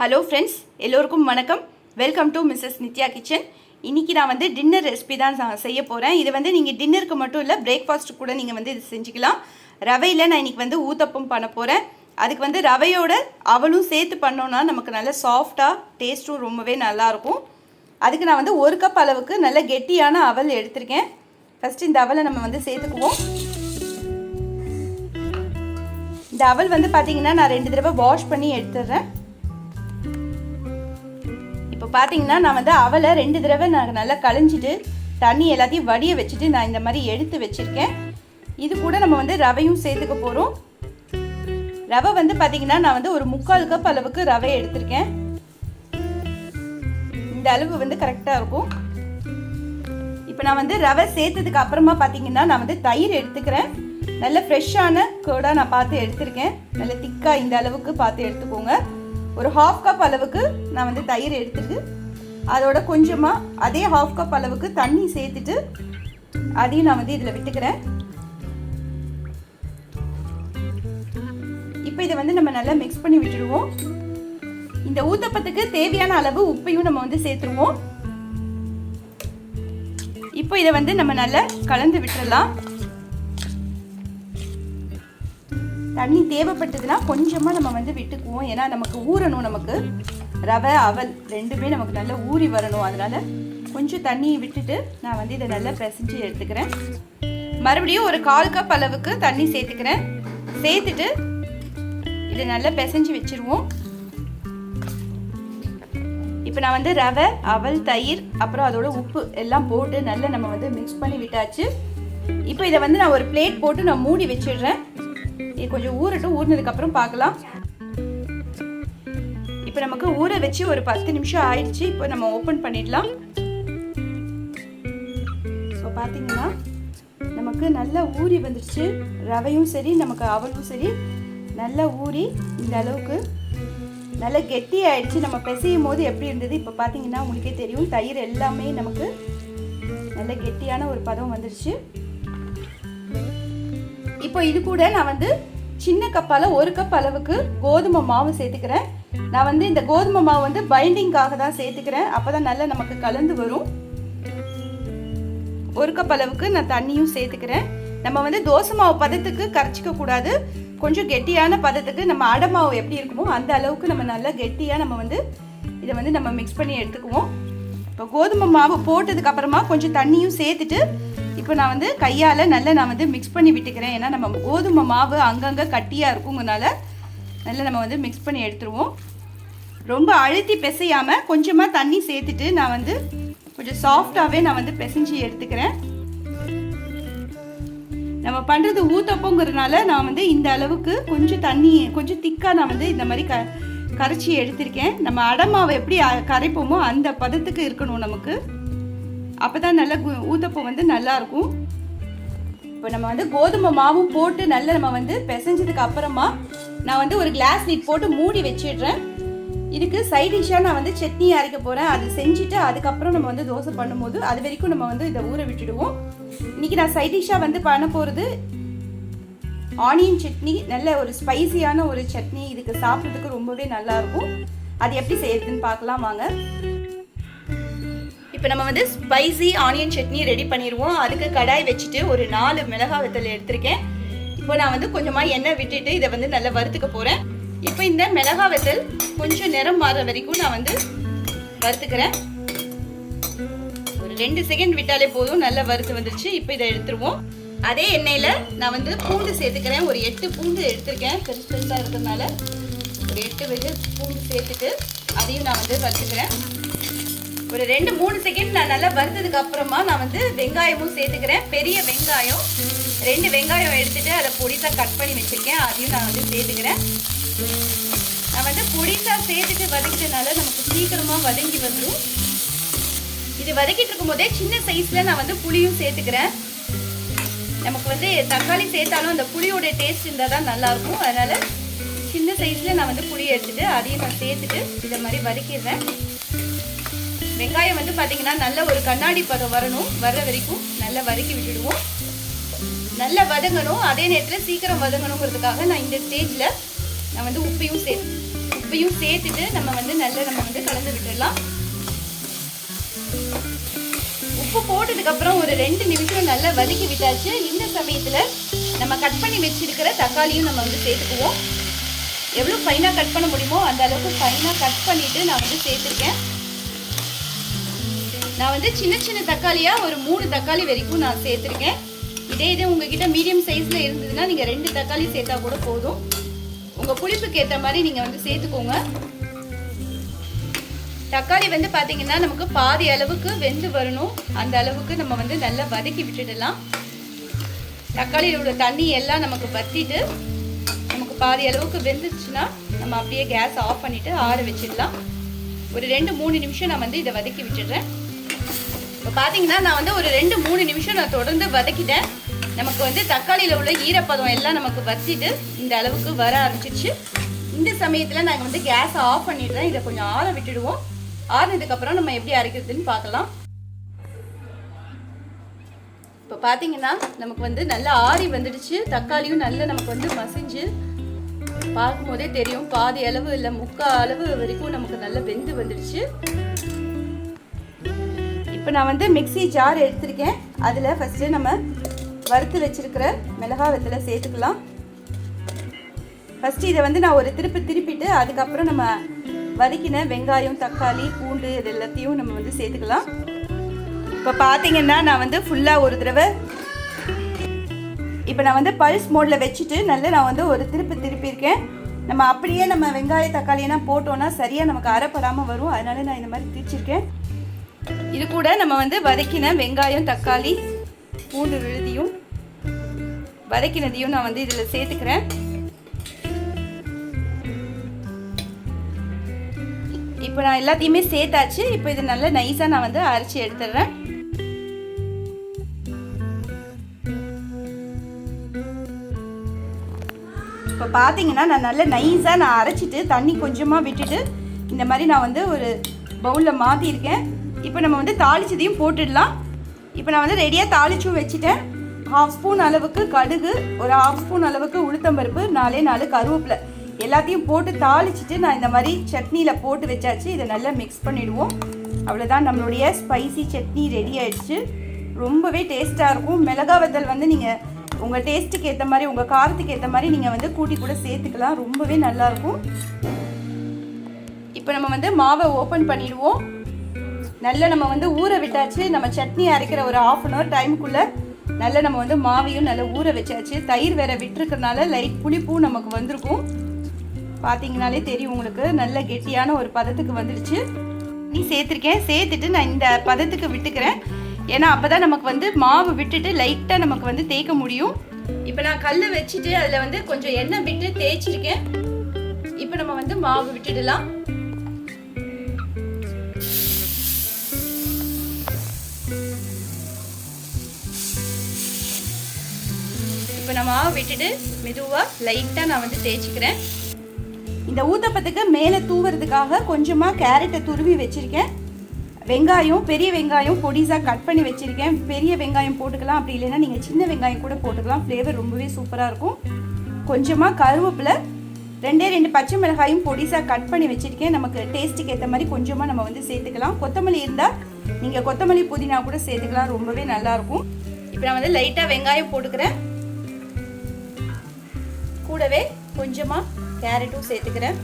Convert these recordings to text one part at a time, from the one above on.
Hello friends எல்லோருக்கும் வணக்கம். Welcome to Mrs Nithya kitchen இன்னைக்கு நான் வந்து டின்னர் ரெசிபி தான் நான் செய்ய போகிறேன் இது வந்து நீங்கள் டின்னருக்கு மட்டும் இல்லை பிரேக்ஃபாஸ்ட் கூட நீங்கள் வந்து இது செஞ்சுக்கலாம். ரவையில் நான் இன்னைக்கு வந்து ஊத்தப்பம் பண்ண போகிறேன் அதுக்கு வந்து ரவையோட அவலும் சேர்த்து பண்ணோன்னா நமக்கு நல்ல சாஃப்டாக டேஸ்ட்டும் ரொம்பவே நல்லாயிருக்கும். அதுக்கு நான் வந்து ஒரு கப் அளவுக்கு நல்ல கெட்டியான அவல் எடுத்திருக்கேன். ஃபஸ்ட்டு இந்த அவலை நம்ம வந்து சேர்த்துக்குவோம். இந்த அவல் வந்து பார்த்தீங்கன்னா நான் ரெண்டு தடவை வாஷ் பண்ணி எடுத்துடுறேன். இப்போ பார்த்தீங்கன்னா நான் வந்து அவலை ரெண்டு தடவை நான் நல்லா கழிஞ்சிட்டு தண்ணி எல்லாத்தையும் வடிய வச்சுட்டு நான் இந்த மாதிரி எடுத்து வச்சுருக்கேன். இது கூட நம்ம வந்து ரவையும் சேர்த்துக்க போகிறோம் ரவை வந்து பார்த்தீங்கன்னா நான் வந்து ஒரு முக்கால் கப் அளவுக்கு ரவை எடுத்திருக்கேன். இந்த அளவு வந்து கரெக்டாக இருக்கும். இப்போ நான் வந்து ரவை சேர்த்ததுக்கு அப்புறமா பார்த்தீங்கன்னா நான் வந்து தயிர் எடுத்துக்கிறேன். நல்ல ஃப்ரெஷ்ஷான கேர்டாக நான் பார்த்து எடுத்திருக்கேன். நல்ல திக்காக இந்த அளவுக்கு பார்த்து எடுத்துக்கோங்க. ஒரு ஹாஃப் கப் அளவுக்கு நான் வந்து தயிர் எடுத்துட்டு அதோட கொஞ்சமாக அதே ஹாஃப் கப் அளவுக்கு தண்ணி சேர்த்துட்டு அதையும் நான் வந்து இதில் விட்டுக்கிறேன். இப்போ இதை வந்து நம்ம நல்லா மிக்ஸ் பண்ணி விட்டுடுவோம். இந்த ஊத்தப்பத்துக்கு தேவையான அளவு உப்பையும் நம்ம வந்து சேர்த்துருவோம். இப்போ இதை வந்து நம்ம நல்லா கலந்து விட்டுடலாம் தண்ணி தேவைப்பட்டதுன்னா கொஞ்சமாக நம்ம வந்து விட்டுக்குவோம். ஏன்னா நமக்கு ஊறணும் நமக்கு. ரவை அவல் ரெண்டுமே நமக்கு நல்லா ஊறி வரணும். அதனால் கொஞ்சம் தண்ணியை விட்டுட்டு நான் வந்து இதை நல்லா பிசைஞ்சு எடுத்துக்கிறேன். மறுபடியும் ஒரு கால் கப் அளவுக்கு தண்ணி சேர்த்துக்கிறேன். சேர்த்துட்டு இதை நல்லா பிசைஞ்சு வச்சிருவோம். இப்போ நான் வந்து ரவை அவல் தயிர் அப்புறம் அதோட உப்பு எல்லாம் போட்டு நல்லா நம்ம வந்து மிக்ஸ் பண்ணி விட்டாச்சு. இப்போ இதை வந்து நான் ஒரு பிளேட் போட்டு நான் மூடி வச்சிடுறேன். இது கொஞ்சம் ஊறட்டும். ஊறினதுக்கப்புறம் பார்க்கலாம். இப்போ நமக்கு ஊற வச்சு ஒரு பத்து நிமிஷம் ஆயிடுச்சு. இப்போ நம்ம ஓப்பன் பண்ணிடலாம். ஸோ பார்த்தீங்கன்னா நமக்கு நல்லா ஊறி வந்துடுச்சு. ரவையும் சரி நமக்கு அவலும் சரி. நல்லா ஊறி இந்த அளவுக்கு நல்லா கெட்டி ஆயிடுச்சு. நம்ம பிசையும் போது எப்படி இருந்தது? இப்போ பார்த்தீங்கன்னா உங்களுக்கே தெரியும். தயிர் எல்லாமே நமக்கு நல்ல கெட்டியான ஒரு பதம் வந்துடுச்சு. இப்போ இது கூட நான் வந்து சின்ன கப்பால் ஒரு கப் அளவுக்கு கோதுமை மாவு சேர்த்துக்கிறேன். நான் வந்து இந்த கோதுமை மாவு வந்து பைண்டிங்காக தான் சேர்த்துக்கிறேன். அப்போ தான் நல்லா நமக்கு கலந்து வரும். ஒரு கப் அளவுக்கு நான் தண்ணியும் சேர்த்துக்கிறேன். நம்ம வந்து தோசை மாவு பதத்துக்கு கரைச்சிக்க கூடாது. கொஞ்சம் கெட்டியான பதத்துக்கு நம்ம அடை மாவு எப்படி இருக்குமோ அந்த அளவுக்கு நம்ம நல்லா கெட்டியாக நம்ம வந்து இதை வந்து நம்ம மிக்ஸ் பண்ணி எடுத்துக்குவோம். இப்போ கோதுமை மாவு போட்டதுக்கு அப்புறமா கொஞ்சம் தண்ணியும் சேர்த்துட்டு இப்போ நான் வந்து கையால் நல்லா நான் வந்து மிக்ஸ் பண்ணி விட்டுக்கிறேன். ஏன்னா நம்ம கோதுமை மாவு அங்கங்கே கட்டியாக இருக்குங்கனால நல்லா நம்ம வந்து மிக்ஸ் பண்ணி எடுத்துருவோம். ரொம்ப அழுத்தி பிசையாமல் கொஞ்சமாக தண்ணி சேர்த்துட்டு நான் வந்து கொஞ்சம் சாஃப்டாகவே நான் வந்து பிசைஞ்சு எடுத்துக்கிறேன். நம்ம பண்ணுறது ஊத்தப்போங்கிறதுனால நான் வந்து இந்த அளவுக்கு கொஞ்சம் தண்ணி கொஞ்சம் திக்காக நான் வந்து இந்த மாதிரி க கரைச்சி எடுத்திருக்கேன். நம்ம அடமாவை எப்படி கரைப்போமோ அந்த பதத்துக்கு இருக்கணும் நமக்கு. அப்போ தான் நல்லா ஊத்தப்பம் வந்து நல்லாயிருக்கும் இப்போ நம்ம வந்து கோதுமை மாவும் போட்டு நல்லா நம்ம வந்து பிசைஞ்சதுக்கு அப்புறமா நான் வந்து ஒரு கிளாஸ் லீட் போட்டு மூடி வச்சிடுறேன். இதுக்கு சைட் டிஷ்ஷாக நான் வந்து சட்னி அரைக்க போகிறேன் அது செஞ்சுட்டு அதுக்கப்புறம் நம்ம வந்து தோசை பண்ணும்போது அது வரைக்கும் நம்ம வந்து இதை ஊற விட்டுடுவோம். இன்றைக்கி நான் சைட் டிஷ்ஷாக வந்து பண்ண போகிறது ஆனியன் சட்னி நல்ல ஒரு ஸ்பைசியான ஒரு சட்னி. இதுக்கு சாப்பிட்றதுக்கு ரொம்பவே நல்லாயிருக்கும் அது எப்படி செய்யறதுன்னு பார்க்கலாம் வாங்க. இப்போ நம்ம வந்து ஸ்பைசி ஆனியன் சட்னி ரெடி பண்ணிடுவோம் அதுக்கு கடாய் வச்சுட்டு ஒரு நாலு மிளகாய் வெத்தல் எடுத்திருக்கேன். இப்போ நான் வந்து கொஞ்சமாக எண்ணெய் விட்டுட்டு இதை வந்து நல்லா வறுத்துக்க போகிறேன் இப்போ இந்த மிளகாய் வெத்தல் கொஞ்சம் நிறம் மாறுற வரைக்கும் நான் வந்து வறுத்துக்கிறேன். ஒரு ரெண்டு செகண்ட் விட்டாலே போதும். நல்லா வறுத்து வந்துருச்சு. இப்போ இதை எடுத்துருவோம். அதே எண்ணெயில் நான் வந்து பூண்டு சேர்த்துக்கிறேன். ஒரு எட்டு பூண்டு எடுத்திருக்கேன். பெருசு பெருசாக இருக்கிறதுனால ஒரு எட்டு வெகு பூண்டு சேர்த்துட்டு அதையும் நான் வந்து வறுத்துக்கிறேன். ஒரு ரெண்டு மூணு செகண்ட் நான் நல்லா வறுத்ததுக்கு அப்புறமா நான் வந்து வெங்காயமும் சேர்த்துக்கிறேன். பெரிய வெங்காயம். ரெண்டு வெங்காயம் எடுத்துட்டு அதை பொடிசாக கட் பண்ணி வச்சுருக்கேன். அதையும் நான் வந்து சேர்த்துக்கிறேன். நான் வந்து பொடிசாக சேர்த்துட்டு வதக்கிட்டனால நமக்கு சீக்கிரமாக வதங்கி வந்துடும் இது வதக்கிட்டு இருக்கும் போதே சின்ன சைஸில் நான் வந்து புளியும் சேர்த்துக்கிறேன். நமக்கு வந்து தக்காளி சேர்த்தாலும் அந்த புளியோட டேஸ்ட் இருந்தால் தான் நல்லாயிருக்கும். அதனால் சின்ன சைஸில் நான் வந்து புளி எடுத்துட்டு அதையும் நான் சேர்த்துட்டு இதை மாதிரி வதக்கிடுறேன். வெங்காயம் வந்து பார்த்தீங்கன்னா நல்ல ஒரு கண்ணாடி பதம் வரணும். வர்ற வரைக்கும் நல்லா வதக்கி விட்டுடுவோம். நல்லா வதங்கணும். அதே நேரத்தில் சீக்கிரம் வதங்கணுங்கிறதுக்காக நான் இந்த ஸ்டேஜில் நான் வந்து உப்பையும் சேர்த்து உப்பையும் சேர்த்துட்டு நம்ம வந்து நல்லா நம்ம வந்து கலந்து விட்டுடலாம். உப்பு போட்டதுக்கப்புறம் ஒரு ரெண்டு நிமிஷம் நல்லா வதக்கி விட்டாச்சு. இந்த சமயத்தில் நம்ம கட் பண்ணி வச்சிருக்கிற தக்காளியும் நம்ம வந்து சேர்த்துக்குவோம். எவ்வளோ ஃபைனாக கட் பண்ண முடியுமோ அந்த அளவுக்கு ஃபைனாக கட் பண்ணிட்டு நான் வந்து சேர்த்துருக்கேன். நான் வந்து சின்ன சின்ன தக்காளியாக ஒரு மூணு தக்காளி வரைக்கும் நான் சேர்த்துருக்கேன். இதே இது உங்ககிட்ட மீடியம் சைஸில் இருந்ததுன்னா நீங்கள் ரெண்டு தக்காளி சேர்த்தா கூட போதும். உங்கள் புளிப்புக்கு ஏற்ற மாதிரி நீங்கள் வந்து சேர்த்துக்கோங்க. தக்காளி வந்து பார்த்தீங்கன்னா நமக்கு பாதி அளவுக்கு வெந்து வரணும். அந்த அளவுக்கு நம்ம வந்து நல்லா வதக்கி விட்டுடலாம். தக்காளியில் உள்ள தண்ணி எல்லாம் நமக்கு வத்திட்டு நமக்கு பாதி அளவுக்கு வெந்துச்சுன்னா நம்ம அப்படியே கேஸ் ஆஃப் பண்ணிவிட்டு ஆற வச்சிடலாம். ஒரு ரெண்டு மூணு நிமிஷம் நான் வந்து இதை வதக்கி விட்டுடுறேன். இப்போ பார்த்தீங்கன்னா நான் வந்து ஒரு ரெண்டு மூணு நிமிஷம் நான் தொடர்ந்து வதக்கிட்டேன். நமக்கு வந்து தக்காளியில் உள்ள ஈரப்பதம் எல்லாம் நமக்கு வத்திட்டு இந்த அளவுக்கு வர ஆரம்பிச்சிச்சு இந்த சமயத்தில் நாங்கள் வந்து கேஸை ஆஃப் பண்ணிடுறேன் இதை கொஞ்சம் ஆற விட்டுடுவோம். ஆறினதுக்கப்புறம் நம்ம எப்படி அரைக்கிறதுன்னு பார்க்கலாம். இப்போ பார்த்தீங்கன்னா நமக்கு வந்து நல்லா ஆறி வந்துடுச்சு. தக்காளியும் நல்லா நமக்கு வந்து மசிஞ்சு பார்க்கும்போதே தெரியும். பாதி அளவு இல்லை முக்கால் அளவு வரைக்கும் நமக்கு நல்லா வெந்து வந்துடுச்சு. இப்போ நான் வந்து மிக்ஸி ஜார் எடுத்திருக்கேன். அதில் ஃபஸ்ட்டு நம்ம வறுத்து வச்சுருக்கிற மிளகா வெத்தலை சேர்த்துக்கலாம். ஃபஸ்ட்டு இதை வந்து நான் ஒரு திருப்பி திருப்பிட்டு அதுக்கப்புறம் நம்ம வதக்கின வெங்காயம் தக்காளி பூண்டு இது எல்லாத்தையும் நம்ம வந்து சேர்த்துக்கலாம். இப்போ பார்த்தீங்கன்னா நான் வந்து ஃபுல்லாக ஒரு தடவை இப்போ நான் வந்து பல்ஸ் மோடில் வச்சுட்டு நல்லா நான் வந்து ஒரு திருப்பி திருப்பியிருக்கேன். நம்ம அப்படியே நம்ம வெங்காய தக்காளியெல்லாம் போட்டோன்னா சரியாக நமக்கு அரைப்படாமல் வரும். அதனால நான் இந்த மாதிரி திரிச்சிருக்கேன் இது கூட நம்ம வந்து வதக்கின வெங்காயம் தக்காளி பூண்டு விழுதியும் வதக்கினதையும் நான் வந்து இதில் சேர்த்துக்கிறேன். இப்போ நான் எல்லாத்தையுமே சேர்த்தாச்சு. இப்போ இது நல்லா நைஸாக நான் வந்து அரைச்சி எடுத்துடுறேன். இப்போ பார்த்தீங்கன்னா நான் நல்லா நைஸாக நான் அரைச்சிட்டு தண்ணி கொஞ்சமாக விட்டுட்டு இந்த மாதிரி நான் வந்து ஒரு பவுலில் மாற்றிருக்கேன் இப்போ நம்ம வந்து தாளிச்சதையும் போட்டுடலாம். இப்போ நான் வந்து ரெடியாக தாளிச்சும் வச்சுட்டேன். ஹாஃப் ஸ்பூன் அளவுக்கு கடுகு ஒரு ஹாஃப் ஸ்பூன் அளவுக்கு உளுத்தம்பருப்பு நாலே நாலு கருவேப்பிலை. எல்லாத்தையும் போட்டு தாளிச்சிட்டு நான் இந்த மாதிரி சட்னியில் போட்டு வச்சாச்சு. இதை நல்லா மிக்ஸ் பண்ணிவிடுவோம் அவ்வளோதான் நம்மளுடைய ஸ்பைசி சட்னி ரெடி ஆயிடுச்சு. ரொம்பவே டேஸ்ட்டாக இருக்கும். மிளகா வத்தல் வந்து நீங்கள் உங்கள் டேஸ்ட்டுக்கு ஏற்ற மாதிரி உங்கள் காரத்துக்கு ஏற்ற மாதிரி நீங்கள் வந்து கூட்டி கூட சேர்த்துக்கலாம். ரொம்பவே நல்லாயிருக்கும் இப்போ நம்ம வந்து மாவை ஓப்பன் பண்ணிடுவோம். நல்லா நம்ம வந்து ஊற விட்டாச்சு. நம்ம சட்னி அரைக்கிற ஒரு ஆஃப் அன் ஹவர் டைமுக்குள்ளே நல்லா நம்ம வந்து மாவையும் நல்லா ஊற வச்சாச்சு. தயிர் வேற விட்டுருக்கறனால லைட் புளிப்பும் நமக்கு வந்திருக்கும். பார்த்தீங்கனாலே தெரியும் உங்களுக்கு. நல்ல கெட்டியான ஒரு பதத்துக்கு வந்துடுச்சு. நீ சேர்த்துருக்கேன். சேர்த்துட்டு நான் இந்த பதத்துக்கு விட்டுக்கிறேன். ஏன்னா அப்போ தான் நமக்கு வந்து மாவு விட்டுட்டு லைட்டாக நமக்கு வந்து தேய்க்க முடியும். இப்போ நான் கல் வச்சுட்டு அதில் வந்து கொஞ்சம் எண்ணெய் விட்டு தேய்ச்சிருக்கேன். இப்போ நம்ம வந்து மாவு விட்டுடலாம். மாவு விட்டுட்டு மெதுவாக லைட்டாக நான் வந்து தேய்ச்சிக்கிறேன். இந்த ஊத்தப்பத்துக்கு மேலே தூவுறதுக்காக கொஞ்சமாக கேரட்டை துருவி வச்சுருக்கேன். வெங்காயம் பெரிய வெங்காயம் பொடிசாக கட் பண்ணி வச்சுருக்கேன். பெரிய வெங்காயம் போட்டுக்கலாம் அப்படி இல்லைன்னா நீங்கள் சின்ன வெங்காயம் கூட போட்டுக்கலாம். ஃப்ளேவர் ரொம்பவே சூப்பராக இருக்கும். கொஞ்சமாக கருவேப்பிலை ரெண்டே ரெண்டு பச்சை மிளகாயும் பொடிசாக கட் பண்ணி வச்சுருக்கேன். நமக்கு டேஸ்ட்டுக்கு ஏற்ற மாதிரி கொஞ்சமாக நம்ம வந்து சேர்த்துக்கலாம். கொத்தமல்லி இருந்தால் நீங்கள் கொத்தமல்லி புதினா கூட சேர்த்துக்கலாம். ரொம்பவே நல்லாயிருக்கும் இப்போ நான் வந்து லைட்டாக வெங்காயம் போட்டுக்கிறேன். கூடவே கொஞ்சமாக கேரட்டும் சேர்த்துக்கிறேன்.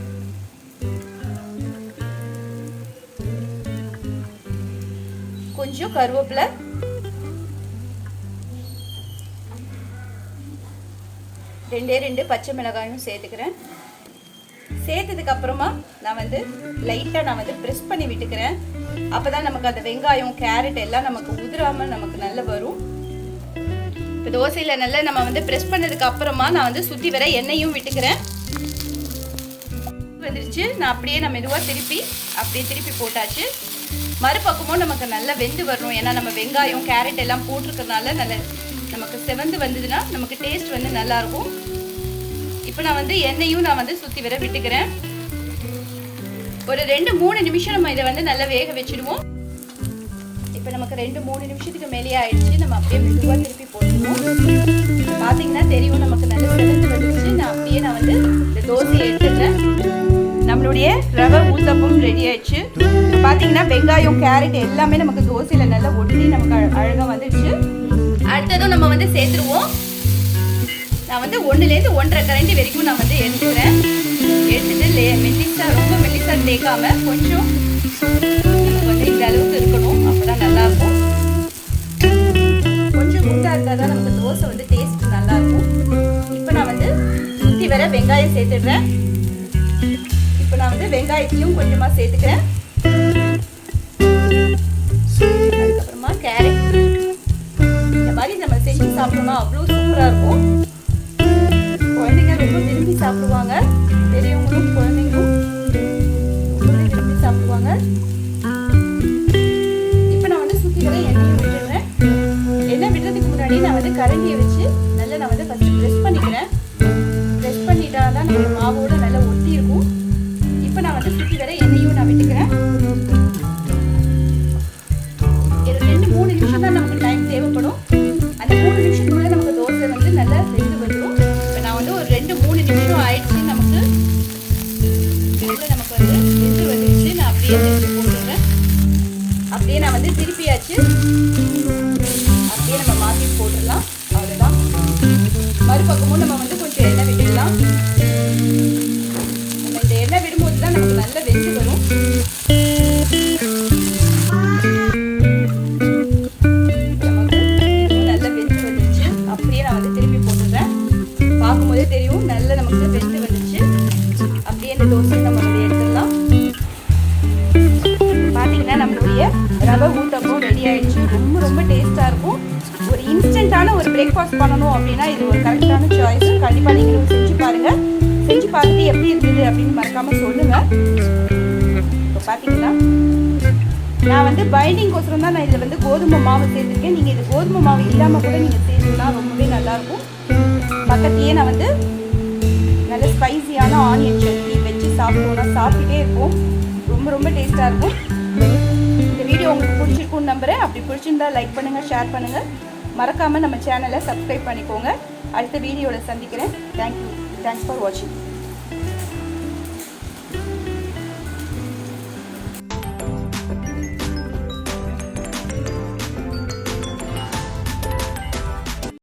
கொஞ்சம் கருவேப்பிலை. ரெண்டே ரெண்டு பச்சை மிளகாயும் சேர்த்துக்கிறேன். சேர்த்ததுக்கு அப்புறமா நான் வந்து லைட்டாக நான் வந்து ப்ரெஸ் பண்ணி விட்டுக்கிறேன். அப்போ தான் நமக்கு அந்த வெங்காயம் கேரட் எல்லாம் நமக்கு உதிராமல் நமக்கு நல்லா வரும். இப்போ தோசையில் நல்லா நம்ம வந்து ப்ரெஸ் பண்ணதுக்கு அப்புறமா நான் வந்து சுற்றி வர எண்ணெயும் விட்டுக்கிறேன். வந்துருச்சு. நான் அப்படியே நான் மெதுவாக திருப்பி அப்படியே திருப்பி போட்டாச்சு. மறுபக்கமும் நமக்கு நல்லா வெந்து வரணும். ஏன்னா நம்ம வெங்காயம் கேரட் எல்லாம் போட்டிருக்கறனால நல்ல நமக்கு செவந்து வந்ததுன்னா நமக்கு டேஸ்ட் வந்து நல்லாயிருக்கும். இப்போ நான் வந்து எண்ணெயும் நான் வந்து சுற்றி வர விட்டுக்கிறேன். ஒரு ரெண்டு மூணு நிமிஷம் நம்ம இதை வந்து நல்லா வேக வச்சிடுவோம். இப்போ நமக்கு ரெண்டு மூணு நிமிஷத்துக்கு மேலேயே ஆயிடுச்சு. நம்ம அப்படியே மெதுவாக திருப்பி போட்டுருவோம் பார்த்தீங்கன்னா தெரியும் நமக்கு நல்லா செவந்து வந்துச்சு. நான் அப்படியே நான் வந்து இந்த தோசையை எடுத்துடுறேன் நம்மளுடைய ரவை ஊத்தப்பம் ரெடி ஆயிடுச்சு. பார்த்தீங்கன்னா வெங்காயம் கேரட் எல்லாமே நமக்கு தோசையில் நல்லா ஒட்டி நமக்கு அழகாக வந்துடுச்சு அடுத்ததும் நம்ம வந்து சேர்த்துருவோம். நான் வந்து ஒன்றுலேருந்து ஒன்றரை கரண்டி வரைக்கும் நான் வந்து எடுத்துக்கிறேன். எடுத்துட்டு லே மெல்லிசா ரொம்ப மெல்லிசா தேய்க்காம கொஞ்சம் கொஞ்சம் தான் நமக்கு தோசை வந்து டேஸ்ட் நல்லா இருக்கும் இப்போ நான் வந்து சுற்றி வர வெங்காயம் சேர்த்துடுறேன். இப்போ நான் வந்து வெங்காயத்தையும் கொஞ்சமாக சேர்த்துக்கிறேன். அதுக்கப்புறமா கேரட் இந்த மாதிரி நம்ம செஞ்சு சாப்பிட்டோம்னா அவ்வளோ சூப்பராக இருக்கும். குழந்தைங்க ரொம்ப விரும்பி சாப்பிடுவாங்க. கரண்டியை வச்சு நல்லா நான் வந்து ஃபஸ்ட்டு ப்ரெஸ் பண்ணிக்கிறேன். ப்ரெஸ் பண்ணிட்டா தான் நம்ம மாவோட டேஸ்ட்டாக இருக்கும். ஒரு இன்ஸ்டண்ட்டான ஒரு பிரேக்ஃபாஸ்ட் பண்ணணும் அப்படின்னா இது ஒரு கரெக்டான சாய்ஸ் கண்டிப்பாக நீங்களும் செஞ்சு பாருங்கள் செஞ்சு பார்த்துட்டு எப்படி இருந்தது அப்படின்னு மறக்காமல் சொல்லுங்கள் இப்போ பார்த்தீங்களா நான் வந்து பைண்டிங்கோசரம் தான் நான் இதில் வந்து கோதுமை மாவு சேர்த்துருக்கேன். நீங்கள் இது கோதுமை மாவு இல்லாமல் கூட நீங்கள் சேர்த்துக்கலாம் ரொம்பவே நல்லாயிருக்கும். பக்கத்துலேயே நான் வந்து நல்ல ஸ்பைசியான ஆனியன் சட்னி வச்சு சாப்பிட்டோம்னா சாப்பிட்டுட்டே இருக்கும் ரொம்ப ரொம்ப டேஸ்ட்டாக இருக்கும். வீடியோ உங்களுக்கு பிடிச்சிருக்கும்னு நம்புகிறேன் அப்படி பிடிச்சிருந்தா லைக் பண்ணுங்கள் ஷேர் பண்ணுங்கள் மறக்காமல் நம்ம சேனலை சப்ஸ்கிரைப் பண்ணிக்கோங்க. அடுத்த வீடியோவில் சந்திக்கிறேன். தேங்க்யூ தேங்க்ஸ் ஃபார் வாட்சிங்